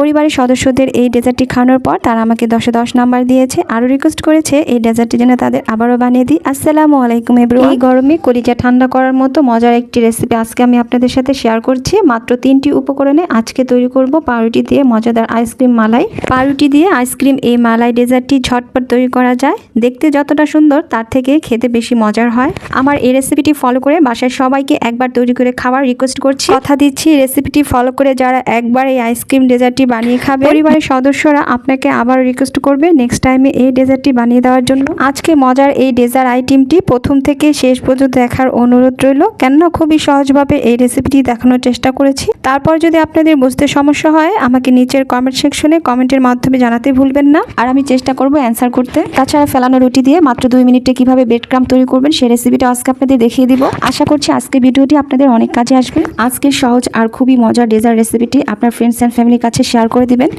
পরিবারের সদস্যদের এই ডেজার্টটি খাওয়ানোর পর তারা আমাকে দশে দশ নাম্বার দিয়েছে, আরও রিকোয়েস্ট করেছে এই ডেজার্টটি যেন তাদের আবারও বানিয়ে দিই। আসসালামু আলাইকুম এব্রো এই গরমে কলিজা ঠান্ডা করার মতো মজার একটি রেসিপি আজকে আমি আপনাদের সাথে শেয়ার করছি। মাত্র তিনটি উপকরণে আজকে তৈরি করব পাউরুটি দিয়ে মজাদার আইসক্রিম মালাই। পাউরুটি দিয়ে আইসক্রিম এই মালাই ডেজার্টটি ঝটপট তৈরি করা যায়। দেখতে যতটা সুন্দর, তার থেকে খেতে বেশি মজার হয়। আমার এই রেসিপিটি ফলো করে বাসায় সবাইকে একবার তৈরি করে খাওয়ার রিকোয়েস্ট করছি। কথা দিচ্ছি রেসিপিটি ফলো করে যারা একবার এই আইসক্রিম ডেজার্টটি বানিয়ে খাবে। পরিবারের সদস্যরা আপনাকে আবার রিকোয়েস্ট করবে নেক্সট টাইমে এই ডেজার্টটি বানিয়ে দেওয়ার জন্য। আজকে মজার এই ডেজার্ট আইটেমটি প্রথম থেকে শেষ পর্যন্ত দেখার অনুরোধ রইল। কেননা খুবই সহজভাবে এই রেসিপিটি দেখানোর চেষ্টা করেছি। তারপর যদি আপনাদের বুঝতে সমস্যা হয়, আমাকে নিচের কমেন্ট সেকশনে কমেন্টের মাধ্যমে জানাতে ভুলবেন না। আর আমি চেষ্টা করব অ্যান্সার করতে। তাছাড়া ফেলানো রুটি দিয়ে মাত্র দুই মিনিটে কীভাবে বেড ক্রাম তৈরি করবেন সেই রেসিপিটা আজকে আপনাদের দেখিয়ে দিব। আশা করছি আজকে ভিডিওটি আপনাদের অনেক কাজে আসবে। আজকের সহজ আর খুবই মজার ডেজার্ট রেসিপিটি আপনার ফ্রেন্ডস অ্যান্ড ফ্যামিলির কাছে শেয়ার করে দিবেন।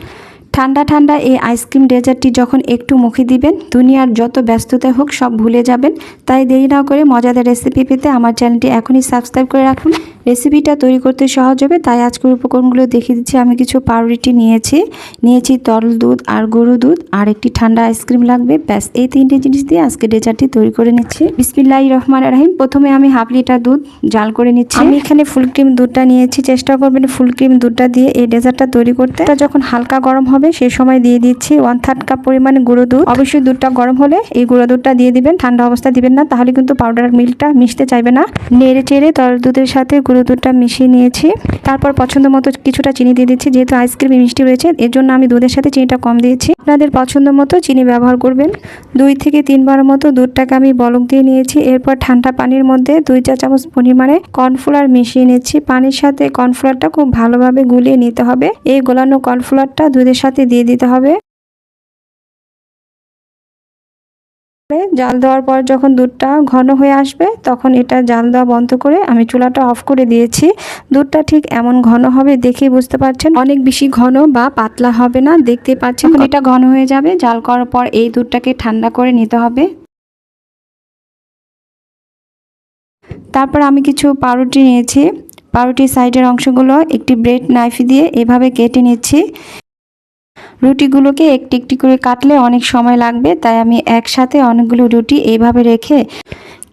ঠান্ডা ঠান্ডা এই আইসক্রিম ডেজার্টটি যখন একটু মুখে দিবেন দুনিয়ার যত ব্যস্ততা হোক সব ভুলে যাবেন। তাই দেরি না করে মজাদার রেসিপি পেতে আমার চ্যানেলটি এখনই সাবস্ক্রাইব করে রাখুন। রেসিপিটা তৈরি করতে সহজ হবে তাই আজকের উপকরণগুলো দেখিয়ে দিচ্ছি। আমি কিছু পাউরুটি নিয়েছি নিয়েছি তরল দুধ আর গরু দুধ আর একটি ঠান্ডা আইসক্রিম লাগবে। ব্যাস এই তিনটে জিনিস দিয়ে আজকে ডেজার্টটি তৈরি করে নিচ্ছি। বিসমিল্লাহ রহমান রাহিম। প্রথমে আমি হাফ লিটার দুধ জাল করে নিচ্ছি। আমি এখানে ফুল ক্রিম দুধটা নিয়েছি। চেষ্টা করবেন ফুল ক্রিম দুধটা দিয়ে এই ডেজার্টটা তৈরি করতে। যখন হালকা গরম হবে সেই সময় দিয়ে দিচ্ছি ওয়ান থার্ড কাপ পরিমাণে গুঁড়ো দুধ। অবশ্যই দুধটা গরম হলে এই গুঁড়ো দুধটা দিয়ে দিবেন, ঠান্ডা অবস্থা দিবেন না, তাহলে কিন্তু পাউডার মিল্কটা মিশতে চাইবে না। নেড়ে চেড়ে তরল দুধের সাথে গুঁড়ো দুধটা মিশিয়ে নিয়েছি। তারপর পছন্দ মতো কিছুটা চিনি দিয়ে দিচ্ছি, যেহেতু আইসক্রিমে মিষ্টি রয়েছে, এর জন্য আমি দুধের সাথে চিনিটা কম দিয়েছি। আপনাদের পছন্দ মতো চিনি ব্যবহার করবেন। দুই থেকে তিনবার মতো দুধটাকে আমি বলক দিয়ে নিয়েছি, এরপর ঠান্ডা পানির মধ্যে দুই চা চামচ পরিমাণে কর্নফ্লাওয়ার মিশিয়ে নিচ্ছি। পানির সাথে কর্নফ্লাওয়ারটা খুব ভালোভাবে গুলিয়ে নিতে হবে। এই গোলানো কর্নফ্লাওয়ারটা দুধের সাথে দিয়ে দিতে হবে। জাল দেওয়ার পর যখন দুধটা ঘন হয়ে আসবে তখন এটা জাল দেওয়া বন্ধ করে আমি চুলাটা অফ করে দিয়েছি। দুধটা ঠিক এমন ঘন হবে দেখেই বুঝতে পারছেন। অনেক বেশি ঘন বা পাতলা হবে না দেখতে পাচ্ছেন এটা ঘন হয়ে যাবে। জাল করার পর এই দুধটাকে ঠান্ডা করে নিতে হবে। তারপর আমি কিছু পাউরুটি নিয়েছি। পাউরুটির সাইডের অংশগুলো একটি ব্রেড নাইফ দিয়ে এভাবে কেটে নিচ্ছি। রুটিগুলোকে একটি একটি করে কাটলে অনেক সময় লাগবে, তাই আমি একসাথে অনেকগুলো রুটি এইভাবে রেখে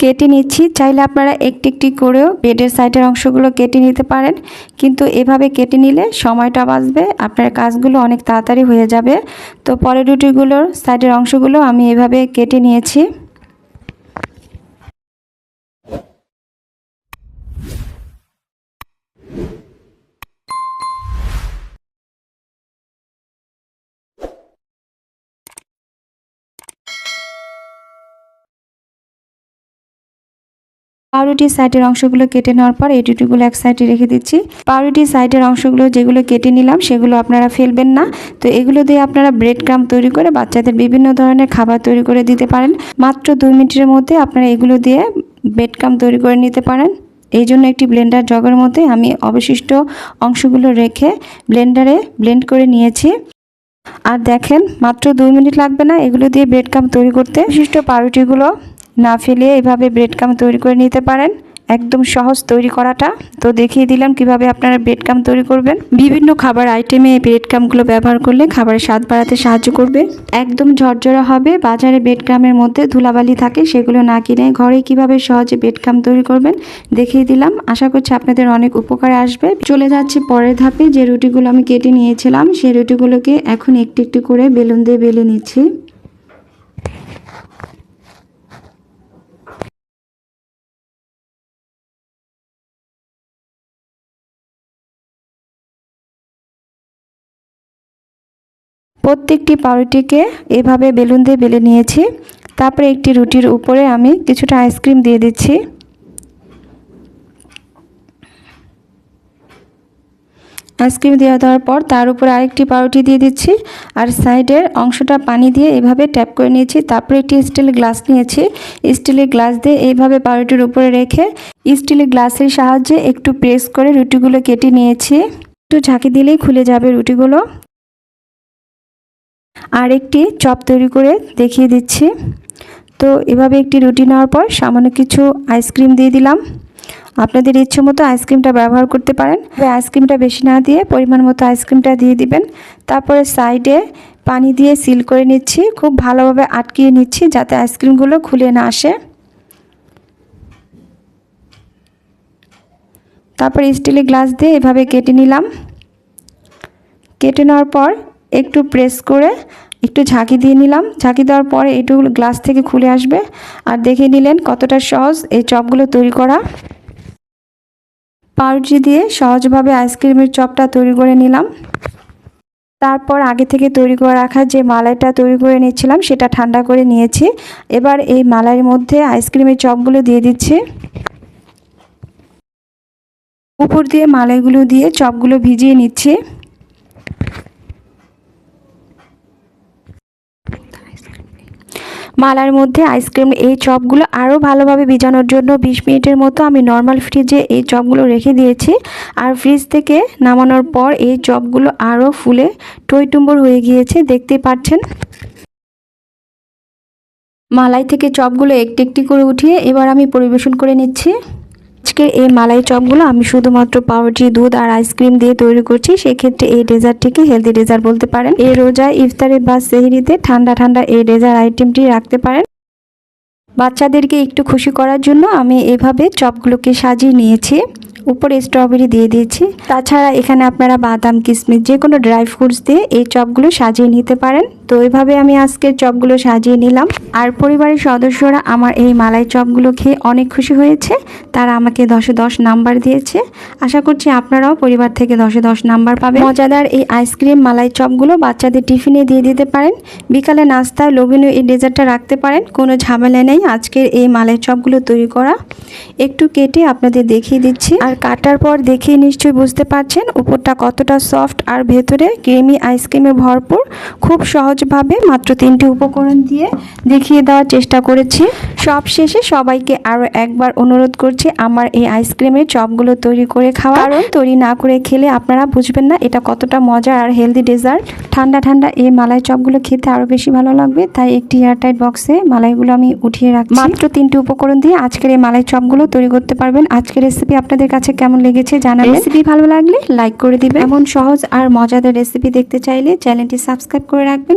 কেটে নিচ্ছি। চাইলে আপনারা একটি একটি করেও বেডের সাইডের অংশগুলো কেটে নিতে পারেন, কিন্তু এভাবে কেটে নিলে সময়টা বাঁচবে, আপনার কাজগুলো অনেক তাড়াতাড়ি হয়ে যাবে। তো পরের রুটিগুলোর সাইডের অংশগুলো আমি এভাবে কেটে নিয়েছি। পাউরুটির সাইডের অংশগুলো কেটে নেওয়ার পর এই এক সাইডে রেখে দিচ্ছি। পাউরুটির সাইডের অংশগুলো যেগুলো কেটে নিলাম, সেগুলো আপনারা ফেলবেন না। তো এগুলো দিয়ে আপনারা ব্রেড ক্রাম তৈরি করে বাচ্চাদের বিভিন্ন ধরনের খাবার তৈরি করে দিতে পারেন। মাত্র দুই মিনিটের মধ্যে আপনারা এগুলো দিয়ে ব্রেড ক্রাম তৈরি করে নিতে পারেন। এই জন্য একটি ব্লেন্ডার জগের মধ্যে আমি অবশিষ্ট অংশগুলো রেখে ব্লেন্ডারে ব্লেন্ড করে নিয়েছি। আর দেখেন, মাত্র দুই মিনিট লাগবে না এগুলো দিয়ে ব্রেড ক্রাম তৈরি করতে। বিশিষ্ট পাউরুটিগুলো না ফেলে এভাবে ব্রেড কাম তৈরি করে নিতে পারেন। একদম সহজ তৈরি করাটা। তো দেখিয়ে দিলাম কীভাবে আপনারা ব্রেড কাম তৈরি করবেন। বিভিন্ন খাবার আইটেমে এই ব্রেড ব্যবহার করলে খাবারের স্বাদ বাড়াতে সাহায্য করবে। একদম ঝরঝরা হবে। বাজারে ব্রেড কামের মধ্যে ধুলাবালি থাকে, সেগুলো না কিনে ঘরে কীভাবে সহজে ব্রেড কাম তৈরি করবেন, দেখিয়ে দিলাম। আশা করছি আপনাদের অনেক উপকারে আসবে। চলে যাচ্ছে পরের ধাপে। যে রুটিগুলো আমি কেটে নিয়েছিলাম, সেই রুটিগুলোকে এখন একটু একটু করে বেলুন দিয়ে বেলে নিচ্ছি। প্রত্যেকটি পাউরুটিকে এভাবে বেলুন দিয়ে বেলে নিয়েছি। তারপরে একটি রুটির উপরে আমি কিছুটা আইসক্রিম দিয়ে দিচ্ছি। আইসক্রিম দেওয়া দেওয়ার পর তার উপর আরেকটি পাউরুটি দিয়ে দিচ্ছি। আর সাইডের অংশটা পানি দিয়ে এভাবে ট্যাপ করে নিয়েছি। তারপরে একটি স্টিলের গ্লাস নিয়েছি। স্টিলের গ্লাস দিয়ে এইভাবে পাউরুটির উপরে রেখে স্টিলের গ্লাসের সাহায্যে একটু প্রেস করে রুটিগুলো কেটে নিয়েছি। একটু ঝাঁকি দিলেই খুলে যাবে রুটিগুলো। আর একটি চপ তৈরি করে দেখিয়ে দিচ্ছি। তো এভাবে একটি রুটি নেওয়ার পর সামান্য কিছু আইসক্রিম দিয়ে দিলাম। আপনাদের ইচ্ছে মতো আইসক্রিমটা ব্যবহার করতে পারেন। আইসক্রিমটা বেশি না দিয়ে পরিমাণ মতো আইসক্রিমটা দিয়ে দিবেন। তারপরে সাইডে পানি দিয়ে সিল করে নিচ্ছি। খুব ভালোভাবে আটকিয়ে নিচ্ছি যাতে আইসক্রিমগুলো খুলে না আসে। তারপর স্টিলের গ্লাস দিয়ে এভাবে কেটে নিলাম। কেটে নেওয়ার পর একটু প্রেস করে একটু ঝাঁকি দিয়ে নিলাম। ঝাঁকি দেওয়ার পরে এটুকু গ্লাস থেকে খুলে আসবে। আর দেখে নিলেন কতটা সহজ এই চপগুলো তৈরি করা। পাউরুটি দিয়ে সহজভাবে আইসক্রিমের চপটা তৈরি করে নিলাম। তারপর আগে থেকে তৈরি করে রাখা যে মালাইটা তৈরি করে নিচ্ছিলাম, সেটা ঠান্ডা করে নিয়েছি। এবার এই মালাইয়ের মধ্যে আইসক্রিমের চপগুলো দিয়ে দিচ্ছি। উপর দিয়ে মালাইগুলো দিয়ে চপগুলো ভিজিয়ে নিচ্ছি। মালার মধ্যে আইসক্রিম, এই চপগুলো আরও ভালোভাবে ভিজানোর জন্য বিশ মিনিটের মতো আমি নর্মাল ফ্রিজে এই চপগুলো রেখে দিয়েছি। আর ফ্রিজ থেকে নামানোর পর এই চপগুলো আরও ফুলে টইটুম্বর হয়ে গিয়েছে দেখতে পাচ্ছেন। মালাই থেকে চপগুলো একটি একটি করে উঠিয়ে এবার আমি পরিবেশন করে নিচ্ছি। আজকের এই মালাই চপগুলো আমি শুধুমাত্র পাউরুটি, দুধ আর আইসক্রিম দিয়ে তৈরি করছি। সেক্ষেত্রে এই ডেজার্টটিকে হেলদি ডেজার্ট বলতে পারেন। এই রোজা, ইফতারে বা সেহরিতে ঠান্ডা ঠান্ডা এই ডেজার্ট আইটেমটি রাখতে পারেন। বাচ্চাদেরকে একটু খুশি করার জন্য আমি এভাবে চপগুলোকে সাজিয়ে নিয়েছি। উপরে স্ট্রবেরি দিয়ে দিয়েছি। তাছাড়া এখানে আপনারা বাদাম, কিশমিশ যে কোনো ড্রাই ফ্রুটস দিয়ে এই চপগুলো সাজিয়ে নিতে পারেন। তো এইভাবে আমি আজকে চপগুলো সাজিয়ে নিলাম। আর পরিবারের সদস্যরা আমার এই মালাই চপগুলো খেয়ে অনেক খুশি হয়েছে। তারা আমাকে দশে দশ নাম্বার দিয়েছে। আশা করছি আপনারাও পরিবার থেকে দশে দশ নাম্বার পাবেন। মজাদার এই আইসক্রিম মালাই চপগুলো বাচ্চাদের টিফিনে দিয়ে দিতে পারেন। বিকালে নাস্তায় লোভনীয় এই ডেজার্টটা রাখতে পারেন। কোনো ঝামেলা নেই আজকের এই মালাই চপগুলো তৈরি করা। একটু কেটে আপনাদের দেখিয়ে দিচ্ছি। আর কাটার পর দেখে নিশ্চয়ই বুঝতে পারছেন, উপরটা কতটা সফট আর ভেতরে ক্রিমি আইসক্রিমে ভরপুর। খুব সহজভাবে মাত্র তিনটি উপকরণ দিয়ে দেখিয়ে দেওয়ার চেষ্টা করেছি। সব শেষে সবাইকে আরও একবার অনুরোধ করছি আমার এই আইসক্রিমের চপগুলো তৈরি করে খাওয়া কারণ? তৈরি না করে খেলে আপনারা বুঝবেন না এটা কতটা মজার আর হেলদি ডেজার্ট ঠান্ডা ঠান্ডা এই মালাই চপগুলো খেতে আরও বেশি ভালো লাগবে তাই একটি এয়ারটাইট বক্সে মালাইগুলো আমি উঠিয়ে রাখছি। মাত্র তিনটি উপকরণ দিয়ে আজকের এই মালাই চপগুলো তৈরি করতে পারবেন। আজকের রেসিপি আপনাদের কাছে কেমন লেগেছে জানাবেন। রেসিপি ভালো লাগলে লাইক করে দিবেন। এমন সহজ আর মজাদার রেসিপি দেখতে চাইলে চ্যানেলটি সাবস্ক্রাইব করে রাখবেন।